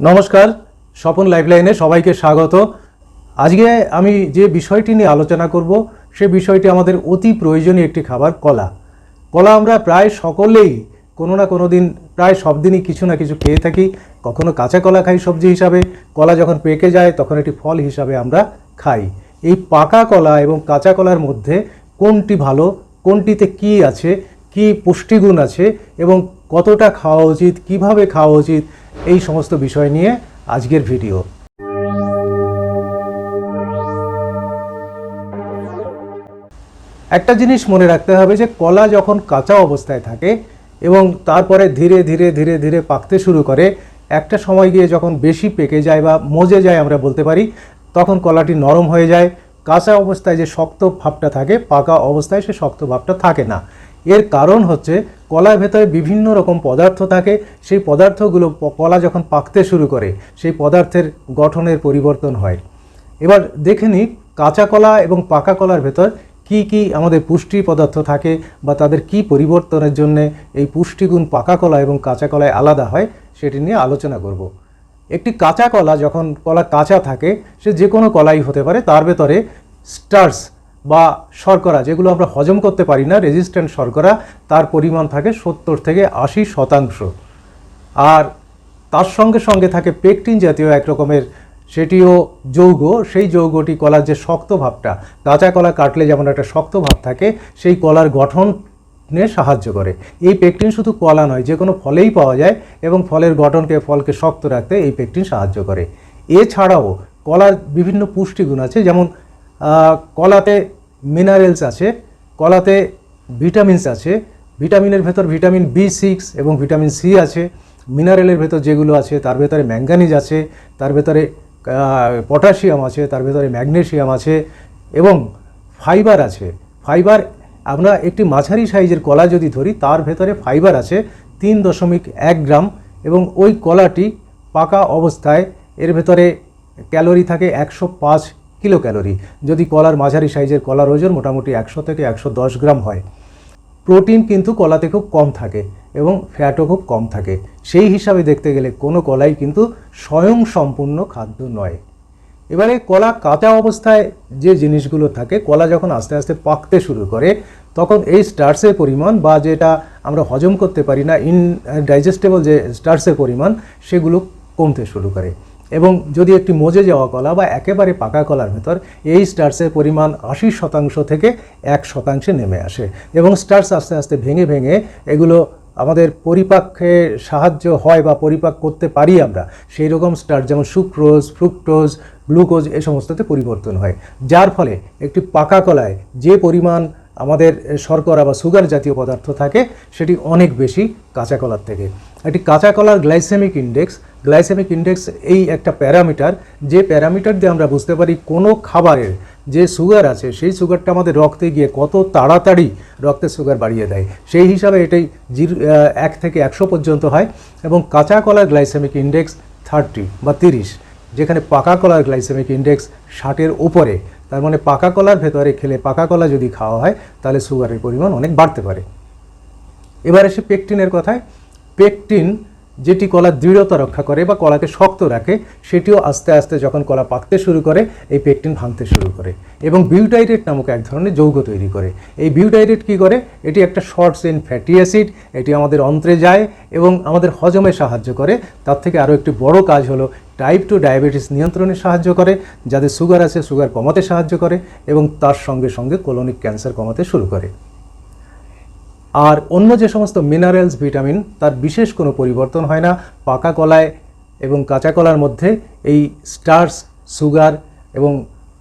নমস্কার, স্বপন লাইফলাইনে সবাইকে স্বাগত। আজকে আমি যে বিষয়টি নিয়ে আলোচনা করব, সে বিষয়টি আমাদের অতি প্রয়োজনীয় একটি খাবার, কলা। কলা আমরা প্রায় সকলেই কোনো না কোনো দিন, প্রায় সব দিনই কিছু না কিছু খেয়ে থাকি। কখনো কাঁচা কলা খাই সবজি হিসাবে, কলা যখন পেকে যায় তখন এটি ফল হিসাবে আমরা খাই। এই পাকা কলা এবং কাঁচা কলার মধ্যে কোনটি ভালো, কোনটিতে কি আছে, কি পুষ্টিগুণ আছে এবং কতটা খাওয়া উচিত, কীভাবে খাওয়া উচিত এই সমস্ত বিষয় নিয়ে আজকের ভিডিও। একটা জিনিস মনে রাখতে হবে যে, কলা যখন কাঁচা অবস্থায় থাকে এবং তারপরে ধীরে ধীরে ধীরে ধীরে পাকতে শুরু করে, একটা সময় গিয়ে যখন বেশি পেকে যায় বা মজে যায় আমরা বলতে পারি, তখন কলাটি নরম হয়ে যায়। কাঁচা অবস্থায় যে শক্ত ভাবটা থাকে, পাকা অবস্থায় সে শক্ত ভাবটা থাকে না। এর কারণ হচ্ছে কলার ভেতরে বিভিন্ন রকম পদার্থ থাকে, সেই পদার্থগুলো কলা যখন পাকতে শুরু করে, সেই পদার্থের গঠনের পরিবর্তন হয়। এবার দেখে নিই কাঁচা কলা এবং পাকা কলার ভেতর কি কি আমাদের পুষ্টি পদার্থ থাকে বা তাদের কি পরিবর্তনের জন্য এই পুষ্টিগুণ পাকা কলা এবং কাঁচা কলায় আলাদা হয়, সেটি নিয়ে আলোচনা করব। একটি কাঁচা কলা যখন কলা কাঁচা থাকে, সে যে কোনো কলাই হতে পারে, তার ভেতরে স্টার্স বা শর্করা, যেগুলো আমরা হজম করতে পারি না রেজিস্ট্যান্ট শর্করা, তার পরিমাণ থাকে সত্তর থেকে আশি শতাংশ। আর তার সঙ্গে সঙ্গে থাকে পেকটিন জাতীয় এক রকমের, সেটিও যৌগ, সেই যৌগটি কলার যে শক্ত ভাবটা, কাঁচা কলা কাটলে যেমন একটা শক্ত ভাব থাকে, সেই কলার গঠনে সাহায্য করে। এই পেকটিন শুধু কলা নয়, যে কোনো ফলেই পাওয়া যায় এবং ফলের গঠনকে, ফলকে শক্ত রাখতে এই পেকটিন সাহায্য করে। এছাড়াও কলার বিভিন্ন পুষ্টিগুণ আছে, যেমন কলাতে মিনারেলস আছে, কলাতে ভিটামিনস আছে ভিটামিনের ভেতর ভিটামিন বি সিক্স এবং ভিটামিন সি আছে মিনারেলের ভেতর যেগুলো আছে তার ভেতরে ম্যাঙ্গানিজ আছে, তার ভেতরে পটাশিয়াম আছে, তার ভেতরে ম্যাগনেশিয়াম আছে এবং ফাইবার আছে। ফাইবার আমরা একটি মাঝারি সাইজের কলা যদি ধরি, তার ভেতরে ফাইবার আছে তিন দশমিক এক গ্রাম এবং ওই কলাটি পাকা অবস্থায় এর ভেতরে ক্যালোরি থাকে একশো পাঁচ কিলো ক্যালোরি যদি কলার মাঝারি সাইজের কলার ওজন মোটামুটি একশো থেকে একশো দশ গ্রাম হয়, প্রোটিন কিন্তু কলাতে খুব কম থাকে এবং ফ্যাটও খুব কম থাকে। সেই হিসাবে দেখতে গেলে কোনো কলাই কিন্তু স্বয়ং সম্পূর্ণ খাদ্য নয়। এবারে কলা কাঁচা অবস্থায় যে জিনিসগুলো থাকে, কলা যখন আস্তে আস্তে পাকতে শুরু করে, তখন এই স্টার্সের পরিমাণ বা যেটা আমরা হজম করতে পারি না, ইন ডাইজেস্টেবল যে স্টার্সের পরিমাণ, সেগুলো কমতে শুরু করে। এবং যদি একটি মজে যাওয়া কলা বা একেবারে পাকা কলার ভেতর, এই স্টার্সের পরিমাণ আশি শতাংশ থেকে এক শতাংশে নেমে আসে। এবং স্টার্স আস্তে আস্তে ভেঙে ভেঙে এগুলো আমাদের পরিপাকে সাহায্য হয় বা পরিপাক করতে পারি আমরা সেই রকম স্টার্চ যেমন সুক্রোজ, ফ্রুক্টোজ, গ্লুকোজ এ সমস্ততে পরিবর্তন হয়। যার ফলে একটি পাকা কলায় যে পরিমাণ আমাদের শর্করা বা সুগার জাতীয় পদার্থ থাকে, সেটি অনেক বেশি কাঁচা কলার থেকে। একটি কাঁচা কলার গ্লাইসেমিক ইন্ডেক্স গ্লাইসেমিক ইন্ডেক্স এই একটা প্যারামিটার, যে প্যারামিটার দিয়ে আমরা বুঝতে পারি কোনো খাবারের যে সুগার আছে, সেই সুগারটা আমাদের রক্তে গিয়ে কত তাড়াতাড়ি রক্তের সুগার বাড়িয়ে দেয়। সেই হিসাবে এটাই জির এক থেকে একশো পর্যন্ত হয় এবং কাঁচা কলার গ্লাইসেমিক ইন্ডেক্স থার্টি বা তিরিশ, যেখানে পাকা কলার গ্লাইসেমিক ইন্ডেক্স ষাটের উপরে। তার মানে পাকা কলার ভেতরে খেলে পাকা কলা যদি খাওয়া হয়, তাহলে সুগারের পরিমাণ অনেক বাড়তে পারে। এবার এসে পেকটিনের কথায়। পেকটিন যেটি কলা দৃঢ়তা রক্ষা করে বা কলাকে শক্ত রাখে, সেটিও আস্তে আস্তে যখন কলা পাকতে শুরু করে, এই পেকটিন ভাঙতে শুরু করে এবং বিউটাইরেট নামক এক ধরনের যৌগ তৈরি করে। এই বিউটাইরেট কি করে? এটি একটা শর্ট চেইন ফ্যাটি অ্যাসিড, এটি আমাদের অন্ত্রে যায় এবং আমাদের হজমে সাহায্য করে। তার থেকে আরও একটি বড় কাজ হলো, টাইপ টু ডায়াবেটিস নিয়ন্ত্রণে সাহায্য করে যাদের সুগার আছে সুগার কমাতে সাহায্য করে এবং তার সঙ্গে সঙ্গে কোলনিক ক্যান্সার কমাতে শুরু করে। আর অন্য যে সমস্ত মিনারেলস ভিটামিন তার বিশেষ কোনো পরিবর্তন হয় না। পাকা কলায় এবং কাঁচা কলার মধ্যে এই স্টার্স সুগার এবং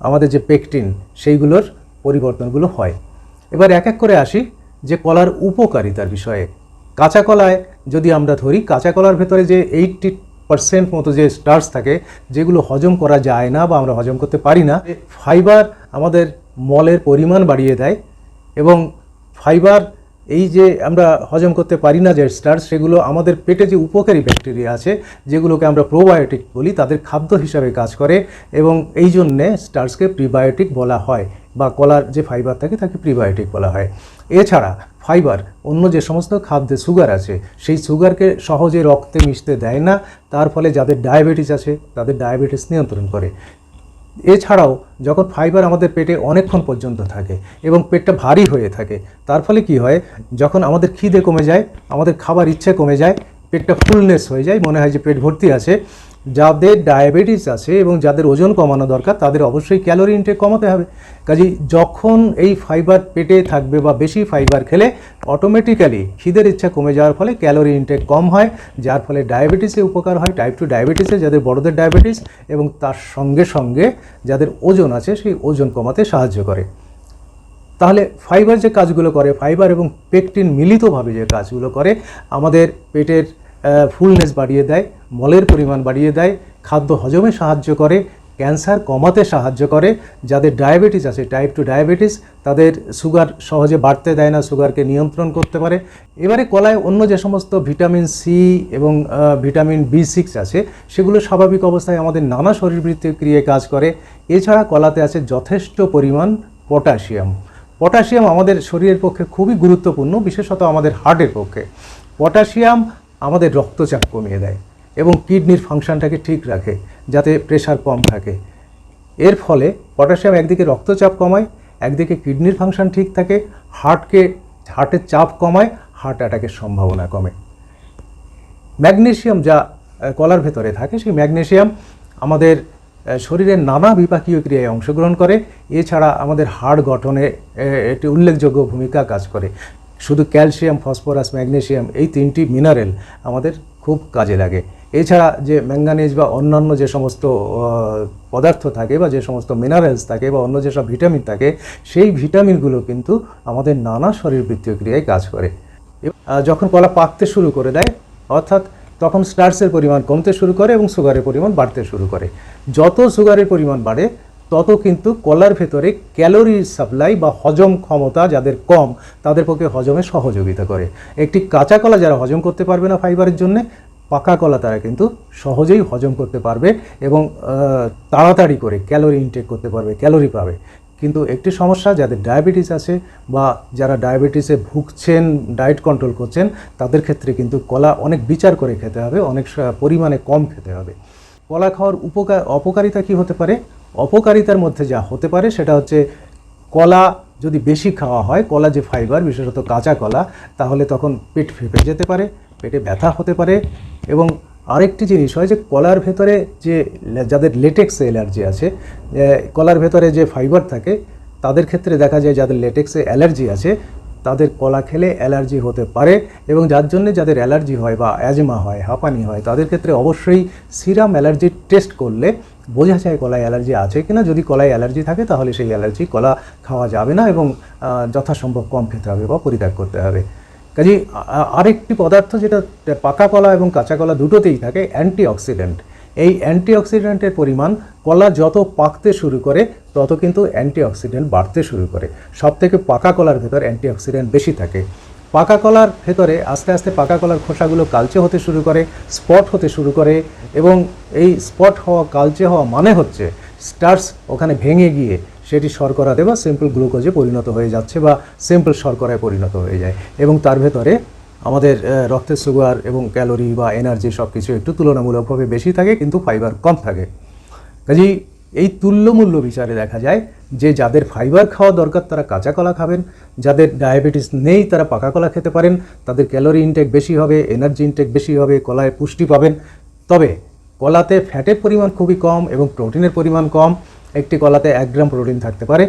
আমাদের যে পেকটিন সেইগুলোর পরিবর্তনগুলো হয়। এবার এক এক করে আসি যে কলার উপকারিতার বিষয়ে। কাঁচা কলায় যদি আমরা ধরি, কাঁচা কলার ভেতরে যে এইটটি পার্সেন্ট মতো যে স্টার্স থাকে, যেগুলো হজম করা যায় না বা আমরা হজম করতে পারি না ফাইবার আমাদের মলের পরিমাণ বাড়িয়ে দেয় এবং ফাইবার এই যে আমরা হজম করতে পারি না যে স্টার্স সেগুলো আমাদের পেটে যে উপকারী ব্যাকটেরিয়া আছে, যেগুলোকে আমরা প্রোবায়োটিক বলি, তাদের খাদ্য হিসাবে কাজ করে এবং এই জন্যে স্টার্সকে প্রিবায়োটিক বলা হয় বা কলার যে ফাইবার থাকে, তাকে প্রিবায়োটিক বলা হয়। এছাড়া ফাইবার, অন্য যে সমস্ত খাদ্যে সুগার আছে, সেই সুগারকে সহজে রক্তে মিশতে দেয় না, তার ফলে যাদের ডায়াবেটিস আছে, তাদের ডায়াবেটিস নিয়ন্ত্রণ করে। এছাড়াও যখন ফাইবার আমাদের পেটে অনেকক্ষণ পর্যন্ত থাকে এবং পেটটা ভারী হয়ে থাকে, তার ফলে কি হয়, যখন আমাদের খিদে কমে যায়, আমাদের খাবার ইচ্ছে কমে যায়, পেটটা ফুলনেস হয়ে যায়, মনে হয় যে পেট ভর্তি আছে যাদের ডায়াবেটিস আছে এবং যাদের ওজন কমানো দরকার, তাদের অবশ্যই ক্যালোরি ইনটেক কমাতে হবে। কাজেই যখন এই ফাইবার পেটে থাকবে বা বেশি ফাইবার খেলে অটোমেটিক্যালি খিদের ইচ্ছা কমে যাওয়ার ফলে ক্যালোরি ইনটেক কম হয়, যার ফলে ডায়াবেটিসে উপকার হয়। টাইপ টু ডায়াবেটিসে যাদের বড়দের ডায়াবেটিস এবং তার সঙ্গে সঙ্গে যাদের ওজন আছে, সেই ওজন কমাতে সাহায্য করে। তাহলে ফাইবার যে কাজগুলো করে ফাইবার এবং পেকটিন মিলিতভাবে যে কাজগুলো করে, আমাদের পেটের ফুলনেস বাড়িয়ে দেয়, মলের পরিমাণ বাড়িয়ে দেয়, খাদ্য হজমে সাহায্য করে, ক্যান্সার কমাতে সাহায্য করে, যাদের ডায়াবেটিস আছে টাইপ টু ডায়াবেটিস তাদের সুগার সহজে বাড়তে দেয় না সুগারকে নিয়ন্ত্রণ করতে পারে। এবারে কলায় অন্য যে সমস্ত ভিটামিন সি এবং ভিটামিন বি সিক্স আছে, সেগুলো স্বাভাবিক অবস্থায় আমাদের নানা শরীরবৃত্তীয় ক্রিয়ায় কাজ করে। এছাড়া কলাতে আছে যথেষ্ট পরিমাণ পটাশিয়াম। পটাশিয়াম আমাদের শরীরের পক্ষে খুবই গুরুত্বপূর্ণ, বিশেষত আমাদের হার্টের পক্ষে। পটাশিয়াম আমাদের রক্তচাপ কমিয়ে দেয় এবং কিডনির ফাংশনটাকে ঠিক রাখে, যাতে প্রেশার কম থাকে। এর ফলে পটাশিয়াম একদিকে রক্তচাপ কমায়, একদিকে কিডনির ফাংশন ঠিক থাকে, হার্টকে, হার্টের চাপ কমায়, হার্ট অ্যাটাকের সম্ভাবনা কমে। ম্যাগনেশিয়াম যা কলার ভেতরে থাকে, সেই ম্যাগনেশিয়াম আমাদের শরীরের নানা বিপাকীয় ক্রিয়ায় অংশগ্রহণ করে। এছাড়া আমাদের হাড় গঠনে একটি উল্লেখযোগ্য ভূমিকা কাজ করে। শুধু ক্যালসিয়াম, ফসফরাস ম্যাগনেশিয়াম এই তিনটি মিনারেল আমাদের খুব কাজে লাগে। এছাড়া যে ম্যাঙ্গানিজ বা অন্যান্য যে সমস্ত পদার্থ থাকে বা যে সমস্ত মিনারেলস থাকে বা অন্য যেসব ভিটামিন থাকে, সেই ভিটামিনগুলো কিন্তু আমাদের নানা শরীরবৃত্তীয় ক্রিয়ায় কাজ করে। যখন কলা পাকতে শুরু করে দেয়, অর্থাৎ তখন স্টার্সের পরিমাণ কমতে শুরু করে এবং সুগারের পরিমাণ বাড়তে শুরু করে। যত সুগারের পরিমাণ বাড়ে তত কিন্তু কলার ভেতরে ক্যালোরি সাপ্লাই বা হজম ক্ষমতা যাদের কম, তাদের পক্ষে হজমে সহযোগিতা করে। একটি কাঁচা কলা যারা হজম করতে পারবে না ফাইবারের জন্য, পাকা কলা তারা কিন্তু সহজেই হজম করতে পারবে এবং তাড়াতাড়ি করে ক্যালোরি ইনটেক করতে পারবে, ক্যালোরি পাবে। কিন্তু একটি সমস্যা, যাদের ডায়াবেটিস আছে বা যারা ডায়াবেটিসে ভুগছেন, ডায়েট কন্ট্রোল করছেন, তাদের ক্ষেত্রে কিন্তু কলা অনেক বিচার করে খেতে হবে, অনেক পরিমাণে কম খেতে হবে। কলা খাওয়ার উপকার, অপকারিতা কী হতে পারে? অপকারিতার মধ্যে যা হতে পারে সেটা হচ্ছে কলা যদি বেশি খাওয়া হয়, কলা যে ফাইবার বিশেষত কাঁচা কলা, তাহলে তখন পেট ফেঁপে যেতে পারে, পেটে ব্যথা হতে পারে এবং আরেকটি জিনিস হয় যে কলার ভেতরে যে যাদের লেটেক্সে অ্যালার্জি আছে কলার ভেতরে যে ফাইবার থাকে, তাদের ক্ষেত্রে দেখা যায় যাদের লেটেক্সে অ্যালার্জি আছে তাদের কলা খেলে অ্যালার্জি হতে পারে এবং যার জন্য যাদের অ্যালার্জি হয় বা অ্যাজমা হয়, হাঁপানি হয়, তাদের ক্ষেত্রে অবশ্যই সিরাম অ্যালার্জির টেস্ট করলে বোঝা যায় কলায় অ্যালার্জি আছে কিনা। যদি কলায় অ্যালার্জি থাকে, তাহলে সেই অ্যালার্জি কলা খাওয়া যাবে না এবং যথাসম্ভব কম খেতে হবে বা পরিত্যাগ করতে হবে। কাজে আরেকটি পদার্থ যেটা পাকা কলা এবং কাঁচা কলা দুটোতেই থাকে, অ্যান্টিঅক্সিডেন্ট। এই অ্যান্টিঅক্সিডেন্টের পরিমাণ কলা যত পাকতে শুরু করে, তত কিন্তু অ্যান্টিঅক্সিডেন্ট বাড়তে শুরু করে। সব থেকে পাকা কলার ভেতর অ্যান্টিঅক্সিডেন্ট বেশি থাকে। পাকা কলার ভেতরে আস্তে আস্তে পাকা কলার খোসাগুলো কালচে হতে শুরু করে, স্পট হতে শুরু করে এবং এই স্পট হওয়া, কালচে হওয়া মানে হচ্ছে স্টার্স ওখানে ভেঙে গিয়ে সেটি শর্করাতে বা সিম্পল গ্লুকোজে পরিণত হয়ে যাচ্ছে বা সিম্পল শর্করায় পরিণত হয়ে যায় এবং তার ভেতরে আমাদের রক্তের সুগার এবং ক্যালোরি বা এনার্জি সব কিছু একটু তুলনামূলকভাবে বেশি থাকে, কিন্তু ফাইবার কম থাকে। কাজেই এই তুল্যমূল্য বিচারে দেখা যায় যে যাদের ফাইবার খাওয়া দরকার তারা কাঁচা কলা খাবেন, যাদের ডায়াবেটিস নেই তারা পাকা কলা খেতে পারেন, তাদের ক্যালোরি ইনটেক বেশি হবে এনার্জি ইনটেক বেশি হবে, কলায় পুষ্টি পাবেন। তবে কলাতে ফ্যাটের পরিমাণ খুবই কম এবং প্রোটিনের পরিমাণ কম। একটি কলাতে এক গ্রাম প্রোটিন থাকতে পারে।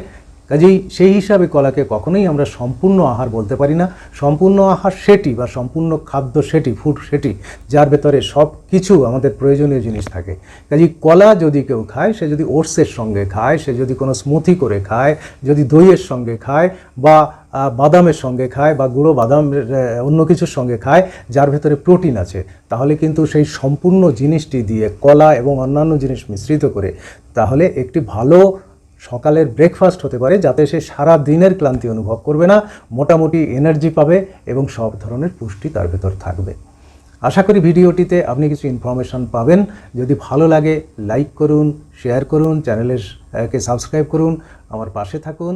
কাজেই সেই হিসাবে কলাকে কখনোই আমরা সম্পূর্ণ আহার বলতে পারি না। সম্পূর্ণ আহার সেটি বা সম্পূর্ণ খাদ্য সেটি ফুড সেটি, যার ভেতরে সব কিছু আমাদের প্রয়োজনীয় জিনিস থাকে। কাজেই কলা যদি কেউ খায়, সে যদি ওটসের সঙ্গে খায়, সে যদি কোনো স্মুথি করে খায়, যদি দইয়ের সঙ্গে খায় বা বাদামের সঙ্গে খায় বা গুঁড়ো বাদামের অন্য কিছুর সঙ্গে খায়, যার ভেতরে প্রোটিন আছে, তাহলে কিন্তু সেই সম্পূর্ণ জিনিসটি দিয়ে কলা এবং অন্যান্য জিনিস মিশ্রিত করে, তাহলে একটি ভালো সকালের ব্রেকফাস্ট হতে পারে, যাতে সে সারা দিনের ক্লান্তি অনুভব করবে না, মোটামুটি এনার্জি পাবে এবং সব ধরনের পুষ্টি তার ভেতর থাকবে। আশা করি ভিডিওটিতে আপনি কিছু ইনফরমেশান পাবেন। যদি ভালো লাগে লাইক করুন শেয়ার করুন চ্যানেলের কে সাবস্ক্রাইব করুন, আমার পাশে থাকুন।